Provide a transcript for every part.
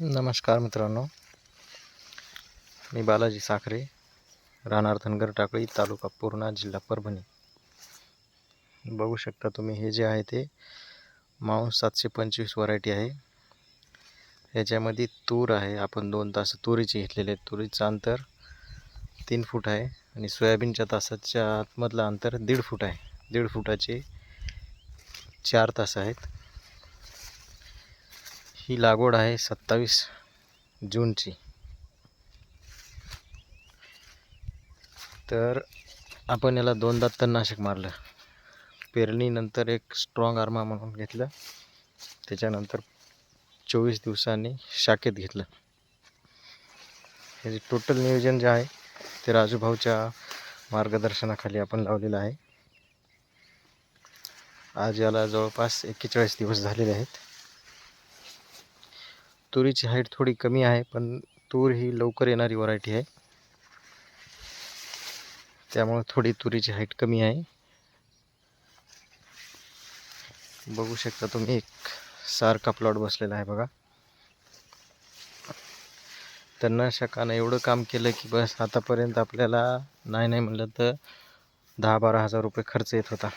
नमस्कार मित्रांनो. मी बालाजी साखरे राहणार धनगर टाकळी तालुका पूर्णा जिल्हा परभणी. बघू शकता तुम्ही हे जे आहे ते मांस सातशे पंचवीस व्हरायटी आहे. ह्याच्यामध्ये तूर आहे आपण दोन तास तुरीची घेतलेले आहेत तुरीचं अंतर तीन फूट आहे आणि सोयाबीनच्या तासाच्या आतमधलं अंतर दीड फूट आहे. दीड फुटाचे चार तास आहेत. ही लागवड आहे सत्तावीस जूनची. तर आपण याला दोनदा तणनाशक मारलं. पेरणीनंतर एक स्ट्रॉंग आर्मा म्हणून घेतलं. त्याच्यानंतर चोवीस दिवसांनी शाखेत घेतलं. हे जे टोटल नियोजन जे आहे ते राजूभाऊच्या मार्गदर्शनाखाली आपण लावलेलं आहे. आज याला जवळपास एक्केचाळीस दिवस झालेले आहेत. तुरीची हाईट थोडी कमी आहे पण तूर ही लवकर येणारी व्हरायटी आहे. त्यामुळे थोडी तुरीची हाईट कमी आहे. बघू शकता तुम्ही एक सारखा प्लॉट बसलेला आहे बघा. तणनाशकानं एवढं काम केलं की बस आतापर्यंत आपल्याला नाही नाही म्हणलं तर दहा बारा हजार रुपये खर्च येत होता.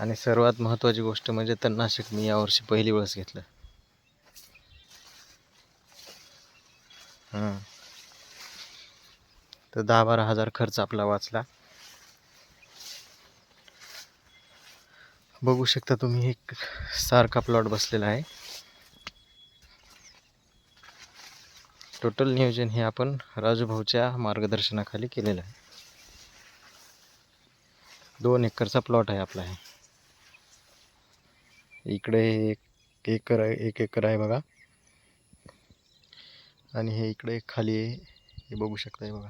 आणि सर्वात महत्त्वाची गोष्ट म्हणजे तणनाशक मी यावर्षी पहिली वेळेस घेतलं. हां. तर दहा बारा हजार खर्च आपला वाचला. बघू शकता तुम्ही एक सारखा प्लॉट बसलेला आहे. टोटल नियोजन हे आपण राजूभाऊच्या मार्गदर्शनाखाली केलेलं आहे. दोन एकरचा प्लॉट आहे आपला हे. इकडे एक एकर आहे एक एकर आहे बघा. आणि हे इकडे खाली आहे. हे बघू शकताय बघा.